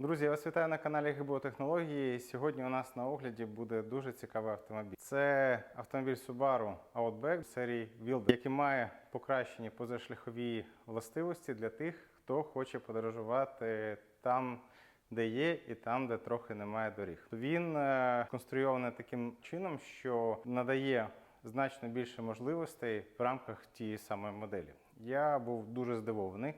Друзі, я вас вітаю на каналі ГБО Технології. Сьогодні у нас на огляді буде дуже цікавий автомобіль. Це автомобіль Subaru Outback серії Wilder, який має покращені позашляхові властивості для тих, хто хоче подорожувати там, де є, і там, де трохи немає доріг. Він е, конструйований таким чином, що надає значно більше можливостей в рамках тієї самої моделі. Я був дуже здивований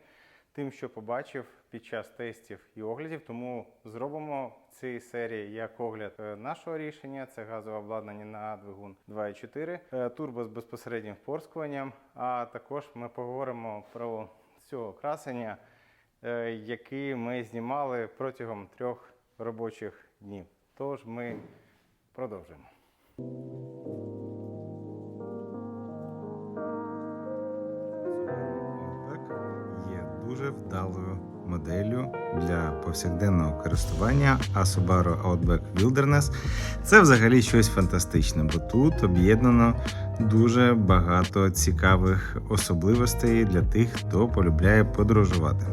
тим, що побачив під час тестів і оглядів. Тому зробимо в цій серії як огляд е, нашого рішення. Це газове обладнання на двигун 2.4, е, турбо з безпосереднім впорскуванням. А також ми поговоримо про цього красення, е, який ми знімали протягом трьох робочих днів. Тож ми продовжуємо. Дуже вдалою моделлю для повсякденного користування, а Outback Wilderness це взагалі щось фантастичне, бо тут об'єднано дуже багато цікавих особливостей для тих, хто полюбляє подорожувати.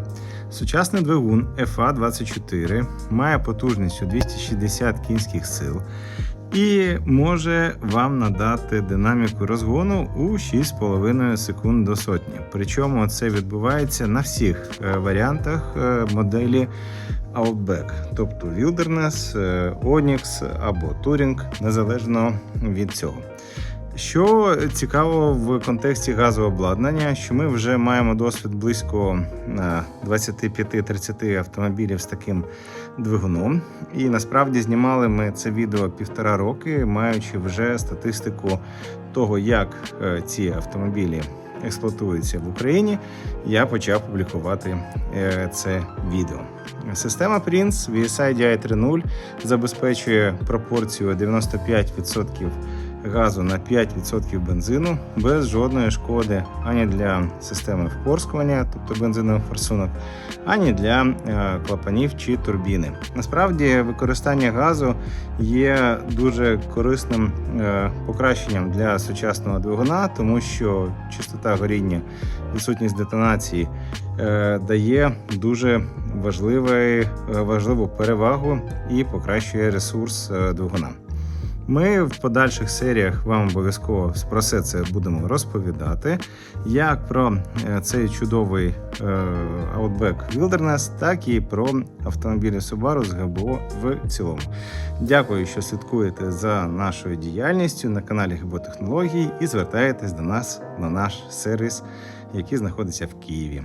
Сучасний двигун FA24 має потужність у 260 кінських сил і може вам надати динаміку розгону у 6,5 секунд до сотні. Причому це відбувається на всіх е, варіантах е, моделі Outback, тобто Wilderness, е, Onyx або Touring, незалежно від цього. Що цікаво в контексті газового обладнання, що ми вже маємо досвід близько е, 25-30 автомобілів з таким двигуном. І насправді знімали ми це відео півтора роки, маючи вже статистику того, як е, ці автомобілі експлуатуються в Україні. Я почав публікувати е, це відео. Система Prince VSI DI 3.0 забезпечує пропорцію 95% газу на 5% бензину без жодної шкоди ані для системи впорскування, тобто бензинових форсунок, ані для е, клапанів чи турбіни. Насправді використання газу є дуже корисним е, покращенням для сучасного двигуна, тому що частота горіння, відсутність детонації е, дає дуже важливу перевагу і покращує ресурс двигуна. Ми в подальших серіях вам обов'язково про все це будемо розповідати, як про е, цей чудовий е, Outback Wilderness, так і про автомобілі Subaru з ГБО в цілому. Дякую, що слідкуєте за нашою діяльністю на каналі ГБО Технології і звертаєтесь до нас на наш сервіс, який знаходиться в Києві.